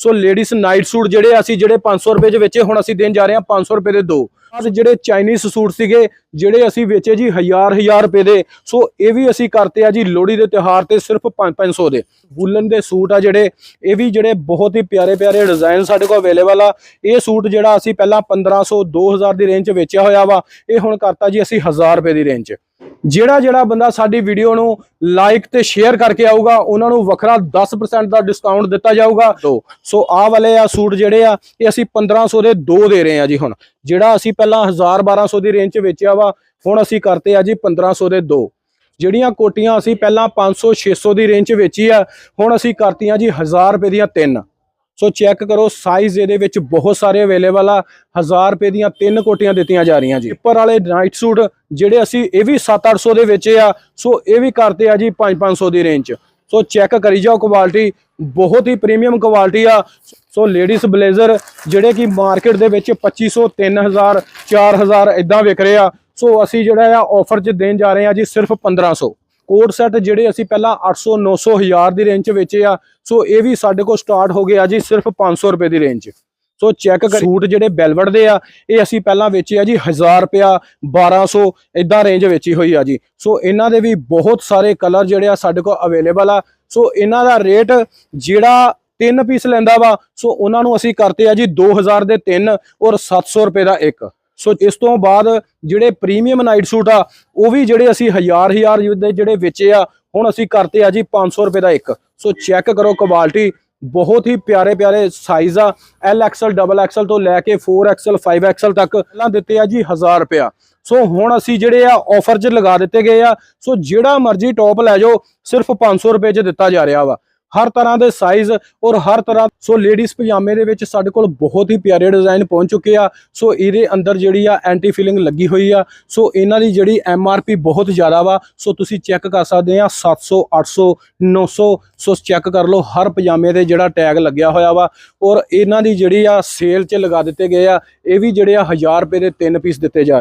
ਸੋ ladies night suit ਜਿਹੜੇ ਅਸੀਂ ਜਿਹੜੇ 500 ਰੁਪਏ 'ਚ ਵੇਚੇ, ਹੁਣ ਅਸੀਂ ਦੇਣ ਜਾ ਰਹੇ ਹਾਂ 500 ਰੁਪਏ ਦੇ ਦੋ। ਅੱਜ ਜਿਹੜੇ ਚਾਈਨੀਜ਼ ਸੂਟ ਸੀਗੇ, ਜਿਹੜੇ ਅਸੀਂ ਵੇਚੇ ਜੀ ਹਜ਼ਾਰ ਹਜ਼ਾਰ ਰੁਪਏ ਦੇ, ਸੋ ਇਹ ਵੀ ਅਸੀਂ ਕਰਤੇ ਆ ਜੀ ਲੋਹੜੀ ਦੇ ਤਿਉਹਾਰ ਤੇ ਸਿਰਫ 5-500 ਦੇ। ਵੂਲਨ ਦੇ ਸੂਟ ਆ ਜਿਹੜੇ, ਇਹ ਵੀ ਜਿਹੜੇ ਬਹੁਤ ਹੀ ਪਿਆਰੇ ਪਿਆਰੇ ਡਿਜ਼ਾਈਨ ਸਾਡੇ ਕੋਲ ਅਵੇਲੇਬਲ ਆ। ਇਹ ਸੂਟ ਜਿਹੜਾ ਅਸੀਂ ਪਹਿਲਾਂ 1500 2000 ਦੀ ਰੇਂਜ 'ਚ ਵੇਚਿਆ ਹੋਇਆ ਵਾ, ਇਹ ਹੁਣ ਕਰਤਾ ਜੀ ਅਸੀਂ 1000 ਰੁਪਏ ਦੀ ਰੇਂਜ 'ਚ। ਜਿਹੜਾ ਜਿਹੜਾ ਬੰਦਾ ਸਾਡੀ ਵੀਡੀਓ ਨੂੰ ਲਾਈਕ ਤੇ ਸ਼ੇਅਰ ਕਰਕੇ ਆਊਗਾ ਉਹਨਾਂ ਨੂੰ ਵੱਖਰਾ 10% ਦਾ ਡਿਸਕਾਊਂਟ ਦਿੱਤਾ ਜਾਊਗਾ। ਸੋ ਆਹ ਵਾਲੇ ਆ ਸੂਟ ਜਿਹੜੇ ਆ ਇਹ ਅਸੀਂ 1500 ਦੇ ਦੋ ਦੇ ਰਹੇ ਆ ਜੀ ਹੁਣ। ਜਿਹੜਾ ਅਸੀਂ ਪਹਿਲਾਂ 1000 1200 ਦੀ ਰੇਂਜ 'ਚ ਵੇਚਿਆ ਵਾ ਹੁਣ ਅਸੀਂ ਕਰਤੇ ਆ ਜੀ 1500 ਦੇ ਦੋ। ਜਿਹੜੀਆਂ ਕੋਟੀਆਂ ਅਸੀਂ ਪਹਿਲਾਂ 500 600 ਦੀ ਰੇਂਜ 'ਚ ਵੇਚੀ ਆ ਹੁਣ ਅਸੀਂ ਕਰਤੀਆਂ ਜੀ 1000 ਰੁਪਏ ਦੀਆਂ ਤਿੰਨ। ਸੋ ਚੈੱਕ ਕਰੋ ਸਾਈਜ਼ ਇਹਦੇ ਵਿੱਚ ਬਹੁਤ ਸਾਰੇ ਅਵੇਲੇਬਲ ਆ। 1000 ਰੁਪਏ ਦੀਆਂ ਤਿੰਨ ਕੋਟੀਆਂ ਦਿੱਤੀਆਂ ਜਾ ਰਹੀਆਂ ਜੀ। ਉੱਪਰ ਵਾਲੇ ਨਾਈਟ ਸੂਟ ਜਿਹੜੇ ਅਸੀਂ ਇਹ ਵੀ 7-800 ਦੇ ਵੇਚੇ ਆ, ਸੋ ਇਹ ਵੀ ਕਰਤੇ ਆ ਜੀ 5-500 ਦੀ ਰੇਂਜ 'ਚ ਸੋ ਚੈੱਕ ਕਰੀ ਜਾਓ ਕੁਆਲਿਟੀ ਬਹੁਤ ਹੀ ਪ੍ਰੀਮੀਅਮ ਕੁਆਲਿਟੀ ਆ। ਸੋ ਲੇਡੀਜ਼ ਬਲੇਜ਼ਰ ਜਿਹੜੇ ਕਿ ਮਾਰਕੀਟ ਦੇ ਵਿੱਚ 2500 3000 4000 ਇਦਾਂ ਵਿਕ ਰਹੇ ਆ। ਸੋ ਅਸੀਂ ਜਿਹੜਾ ਆ ਆਫਰ 'ਚ ਦੇਣ ਜਾ ਰਹੇ ਆ ਜੀ ਸਿਰਫ 1500 ਕੋਡ ਸੈੱਟ ਜਿਹੜੇ ਅਸੀਂ ਪਹਿਲਾਂ 800 900 1000 ਦੀ ਰੇਂਜ 'ਚ ਵੇਚੇ ਆ, ਸੋ ਇਹ ਵੀ ਸਾਡੇ ਕੋਲ ਸਟਾਰਟ ਹੋ ਗਿਆ ਜੀ ਸਿਰਫ 500 ਰੁਪਏ ਦੀ ਰੇਂਜ 'ਚ ਸੋ ਚੈੱਕ ਕਰ ਸੂਟ ਜਿਹੜੇ ਬੈਲਵਟ ਦੇ ਆ, ਇਹ ਅਸੀਂ ਪਹਿਲਾਂ ਵੇਚੇ ਆ ਜੀ 1000 ਰੁਪਿਆ 1200 ਇਦਾਂ ਰੇਂਜ ਵੇਚੀ ਹੋਈ ਆ ਜੀ। ਸੋ ਇਹਨਾਂ ਦੇ ਵੀ ਬਹੁਤ ਸਾਰੇ ਕਲਰ ਜਿਹੜੇ ਆ ਸਾਡੇ ਕੋਲ ਅਵੇਲੇਬਲ ਆ। ਸੋ ਇਹਨਾਂ ਦਾ ਰੇਟ ਜਿਹੜਾ ਤਿੰਨ ਪੀਸ ਲੈਂਦਾ ਵਾ, ਸੋ ਉਹਨਾਂ ਨੂੰ ਅਸੀਂ ਕਰਤੇ ਆ ਜੀ 2000 ਦੇ ਤਿੰਨ ਔਰ 700 ਰੁਪਏ ਦਾ ਇੱਕ। ਸੋ ਇਸ ਤੋਂ ਬਾਅਦ ਜਿਹੜੇ ਪ੍ਰੀਮੀਅਮ ਨਾਈਟ ਸੂਟ ਆ, ਉਹ ਵੀ ਜਿਹੜੇ ਅਸੀਂ ਹਜ਼ਾਰ ਹਜ਼ਾਰ ਦੇ ਜਿਹੜੇ ਵੇਚੇ ਆ, ਹੁਣ ਅਸੀਂ ਕਰਤੇ ਆ ਜੀ 500 ਰੁਪਏ ਦਾ ਇੱਕ। ਸੋ ਚੈੱਕ ਕਰੋ ਕੁਆਲਿਟੀ ਬਹੁਤ ਹੀ ਪਿਆਰੇ ਪਿਆਰੇ ਸਾਈਜ਼ ਆ ਐਲ ਐਕਸਲ ਡਬਲ ਐਕਸਲ ਤੋਂ ਲੈ ਕੇ 4 ਐਕਸਲ 5 ਐਕਸਲ ਤੱਕ ਪਹਿਲਾਂ ਦਿੱਤੇ ਆ ਜੀ 1000 ਰੁਪਿਆ ਸੋ ਹੁਣ ਅਸੀਂ ਜਿਹੜੇ ਆ ਆਫਰ 'ਚ ਲਗਾ ਦਿੱਤੇ ਗਏ ਆ, ਸੋ ਜਿਹੜਾ ਮਰਜ਼ੀ ਟੌਪ ਲੈ ਜਾਓ, ਸਿਰਫ 500 ਰੁਪਏ 'ਚ ਦਿੱਤਾ ਜਾ ਰਿਹਾ ਵਾ। ਹਰ ਤਰ੍ਹਾਂ ਦੇ ਸਾਈਜ਼ ਔਰ ਹਰ ਤਰ੍ਹਾਂ ਸੋ ਲੇਡੀਜ਼ ਪਜਾਮੇ ਦੇ ਵਿੱਚ ਸਾਡੇ ਕੋਲ ਬਹੁਤ ਹੀ ਪਿਆਰੇ ਡਿਜ਼ਾਈਨ ਪਹੁੰਚ ਚੁੱਕੇ ਆ। ਸੋ ਇਹਦੇ ਅੰਦਰ ਜਿਹੜੀ ਆ ਐਂਟੀ ਫਿਲਿੰਗ ਲੱਗੀ ਹੋਈ ਆ। ਸੋ ਇਹਨਾਂ ਦੀ ਜਿਹੜੀ ਐਮ ਆਰ ਪੀ ਬਹੁਤ ਜ਼ਿਆਦਾ ਵਾ। ਸੋ ਤੁਸੀਂ ਚੈੱਕ ਕਰ ਸਕਦੇ ਆ 700 800 900 ਸੋ ਚੈੱਕ ਕਰ ਲਓ, ਹਰ ਪਜਾਮੇ ਤੇ ਜਿਹੜਾ ਟੈਗ ਲੱਗਿਆ ਹੋਇਆ ਵਾ। ਔਰ ਇਹਨਾਂ ਦੀ ਜਿਹੜੀ ਆ ਸੇਲ 'ਚ ਲਗਾ ਦਿੱਤੇ ਗਏ ਆ। ਇਹ ਵੀ ਜਿਹੜੇ ਆ 1000 ਰੁਪਏ ਦੇ ਤਿੰਨ ਪੀਸ ਦਿੱਤੇ ਜਾ ਰਹੇ।